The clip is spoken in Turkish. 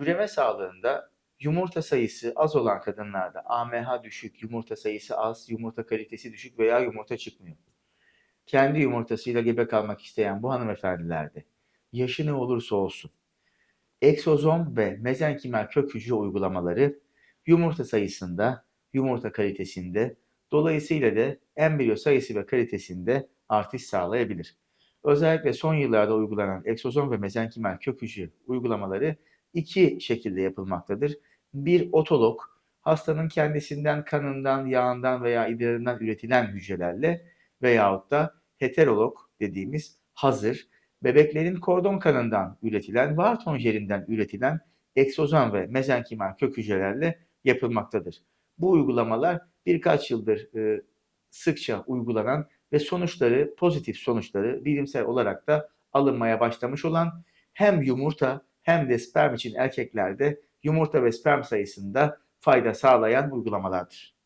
Üreme sağlığında yumurta sayısı az olan kadınlarda AMH düşük, yumurta sayısı az, yumurta kalitesi düşük veya yumurta çıkmıyor. Kendi yumurtasıyla gebe kalmak isteyen bu hanımefendilerde yaşı ne olursa olsun eksozom ve mezenkimal kök hücre uygulamaları yumurta sayısında, yumurta kalitesinde, dolayısıyla da embriyo sayısı ve kalitesinde artış sağlayabilir. Özellikle son yıllarda uygulanan eksozom ve mezenkimal kök hücre uygulamaları iki şekilde yapılmaktadır. Bir otolog, hastanın kendisinden, kanından, yağından veya idrarından üretilen hücrelerle veyahut da heterolog dediğimiz hazır, bebeklerin kordon kanından üretilen, Wharton jelinden üretilen eksozom ve mezenkimal kök hücrelerle yapılmaktadır. Bu uygulamalar birkaç yıldır e, sıkça uygulanan ve sonuçları, pozitif sonuçları bilimsel olarak da alınmaya başlamış olan hem yumurta hem de sperm için erkeklerde yumurta ve sperm sayısında fayda sağlayan uygulamalardır.